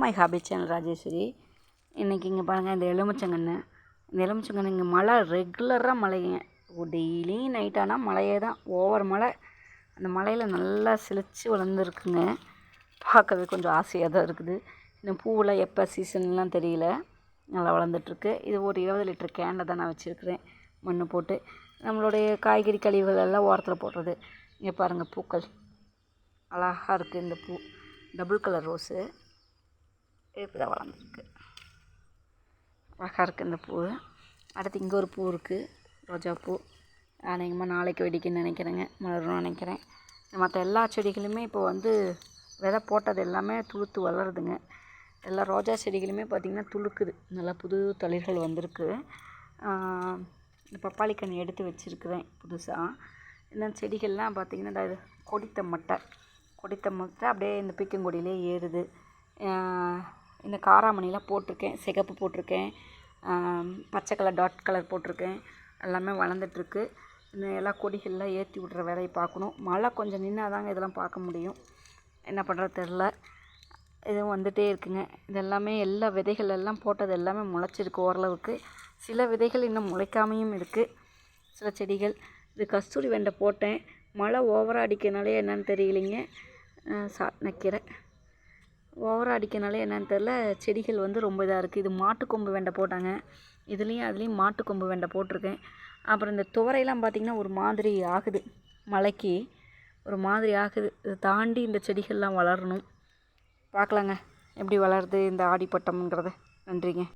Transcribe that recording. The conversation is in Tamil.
My hobby channel Rajeswari. இன்றைக்கி இங்கே பாருங்கள் இந்த எலுமிச்சங்கன்று இந்த எலுமிச்சங்கன்று இங்கே மழை ரெகுலராக மழைங்க. டெய்லியும் நைட் ஆனால் மழையே தான். ஓவர் மழை. அந்த மலையில் நல்லா செழிச்சு வளர்ந்துருக்குங்க. பார்க்கவே கொஞ்சம் ஆசையாக தான் இருக்குது. இன்னும் பூவெல்லாம் எப்போ சீசன்லாம் தெரியல. நல்லா வளர்ந்துட்டுருக்கு. இது ஒரு இருபது லிட்டர் கேனில் தான் நான் வச்சுருக்கிறேன். மண் போட்டு. நம்மளுடைய காய்கறி கழிவுகள் எல்லாம் ஓரத்தில் போடுறது. இங்கே பாருங்கள் பூக்கள். அழகாக இருக்குது இந்த பூ. டபுள் கலர் ரோஸு இப்போ தான் வளர்ந்துருக்கு. அழகாக இருக்குது இந்த பூ அடுத்து இங்கே ஒரு பூ இருக்குது ரோஜா பூ. அநேகமாக நாளைக்கு வெடிக்குன்னு நினைக்கிறேங்க. மலரும் நினைக்கிறேன். மற்ற எல்லா செடிகளுமே இப்போ வந்து விதை போட்டது எல்லாமே துளுத்து வளருதுங்க. எல்லா ரோஜா செடிகளுமே பார்த்திங்கன்னா துளுக்குது. நல்லா புது தளிர்கள் வந்திருக்கு. இந்த பப்பாளி கன்று எடுத்து வச்சுருக்குறேன் புதுசாக இந்த செடிகள்லாம் பார்த்திங்கன்னா இந்த கொடித்த மட்டை. கொடித்த மட்டை அப்படியே இந்த பீக்கங்கொடியிலே ஏறுது. இந்த காராமணிலாம் போட்டிருக்கேன் சிகப்பு போட்டிருக்கேன் பச்சை கலர் டாட் கலர் போட்டிருக்கேன். எல்லாமே வளர்ந்துட்டுருக்கு. இந்த எல்லா கொடிகள்லாம் ஏற்றி விட்ற வேலையை பார்க்கணும். மழை கொஞ்சம் நின்னால் தாங்க இதெல்லாம் பார்க்க முடியும். என்ன பண்ணுறது தெரில இதுவும் வந்துகிட்டே இருக்குங்க. இது எல்லாமே எல்லா விதைகள் எல்லாம் போட்டது எல்லாமே முளைச்சிருக்கு ஓரளவுக்கு. சில விதைகள் இன்னும் முளைக்காமையும் இருக்குது சில செடிகள். இது கஸ்தூரி வெண்டை போட்டேன். மழை ஓவராக அடிக்கிறனாலே என்னன்னு தெரியலைங்க. சா நிற்கிறேன் ஓவராக அடிக்கிறனால என்னென்னு தெரில செடிகள் வந்து ரொம்ப இதாக இருக்குது இது மாட்டுக்கொம்பு வெண்டை போட்டாங்க. இதுலேயும் அதுலேயும் மாட்டுக்கொம்பு வெண்டை போட்டிருக்கேன். அப்புறம் இந்த துவரையெல்லாம் பார்த்திங்கன்னா ஒரு மாதிரி ஆகுது. மழைக்கு ஒரு மாதிரி ஆகுது. இதை தாண்டி இந்த செடிகள்லாம் வளரணும். பார்க்கலாங்க. எப்படி வளருது இந்த ஆடிப்பட்டம்ங்கிறத. நன்றிங்க.